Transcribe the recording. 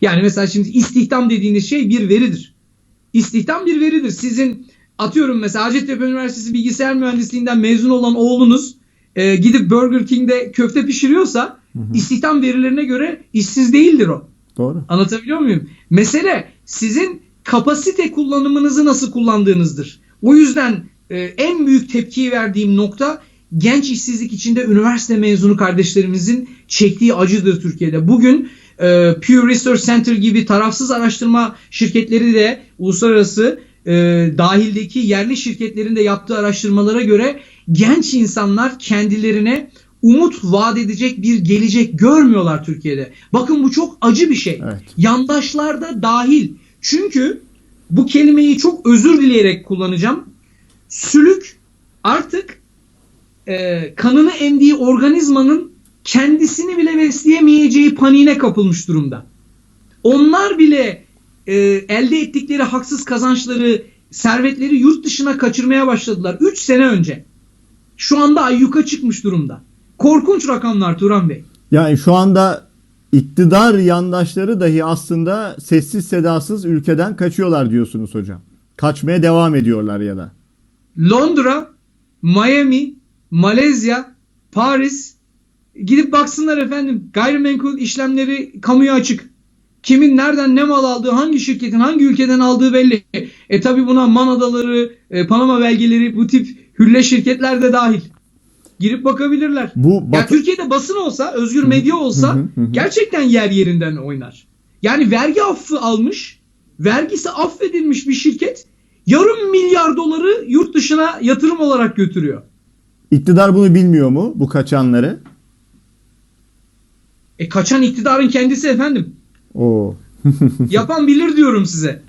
Yani mesela şimdi istihdam dediğiniz şey bir veridir. İstihdam bir veridir. Sizin atıyorum mesela Hacettepe Üniversitesi Bilgisayar Mühendisliğinden mezun olan oğlunuz e, gidip Burger King'de köfte pişiriyorsa istihdam verilerine göre işsiz değildir o. Doğru. Anlatabiliyor muyum? Mesele sizin kapasite kullanımınızı nasıl kullandığınızdır. O yüzden e, en büyük tepkiyi verdiğim nokta genç işsizlik içinde üniversite mezunu kardeşlerimizin çektiği acıdır Türkiye'de. Bugün e, Pew Research Center gibi tarafsız araştırma şirketleri de uluslararası e, dahildeki yerli şirketlerin de yaptığı araştırmalara göre genç insanlar kendilerine umut vaat edecek bir gelecek görmüyorlar Türkiye'de. Bakın bu çok acı bir şey. Evet. Yandaşlar da dahil. Çünkü bu kelimeyi çok özür dileyerek kullanacağım. Sülük artık e, kanını emdiği organizmanın kendisini bile besleyemeyeceği paniğine kapılmış durumda. Onlar bile e, elde ettikleri haksız kazançları, servetleri yurt dışına kaçırmaya başladılar 3 sene önce. Şu anda ayyuka çıkmış durumda. Korkunç rakamlar Turan Bey. Yani şu anda iktidar yandaşları dahi aslında sessiz sedasız ülkeden kaçıyorlar diyorsunuz hocam. Kaçmaya devam ediyorlar ya da. Londra, Miami, Malezya, Paris gidip baksınlar efendim. Gayrimenkul işlemleri kamuya açık. Kimin nereden ne mal aldığı, hangi şirketin hangi ülkeden aldığı belli. E tabi buna Man Adaları, e, Panama belgeleri bu tip hülle şirketler de dahil. Girip bakabilirler. Bu Ya Batı- Türkiye'de basın olsa, özgür medya olsa gerçekten yer yerinden oynar. Yani vergi affı almış, vergisi affedilmiş bir şirket yarım milyar doları yurt dışına yatırım olarak götürüyor. İktidar bunu bilmiyor mu bu kaçanları? E kaçan iktidarın kendisi efendim. Oo. Yapan bilir diyorum size.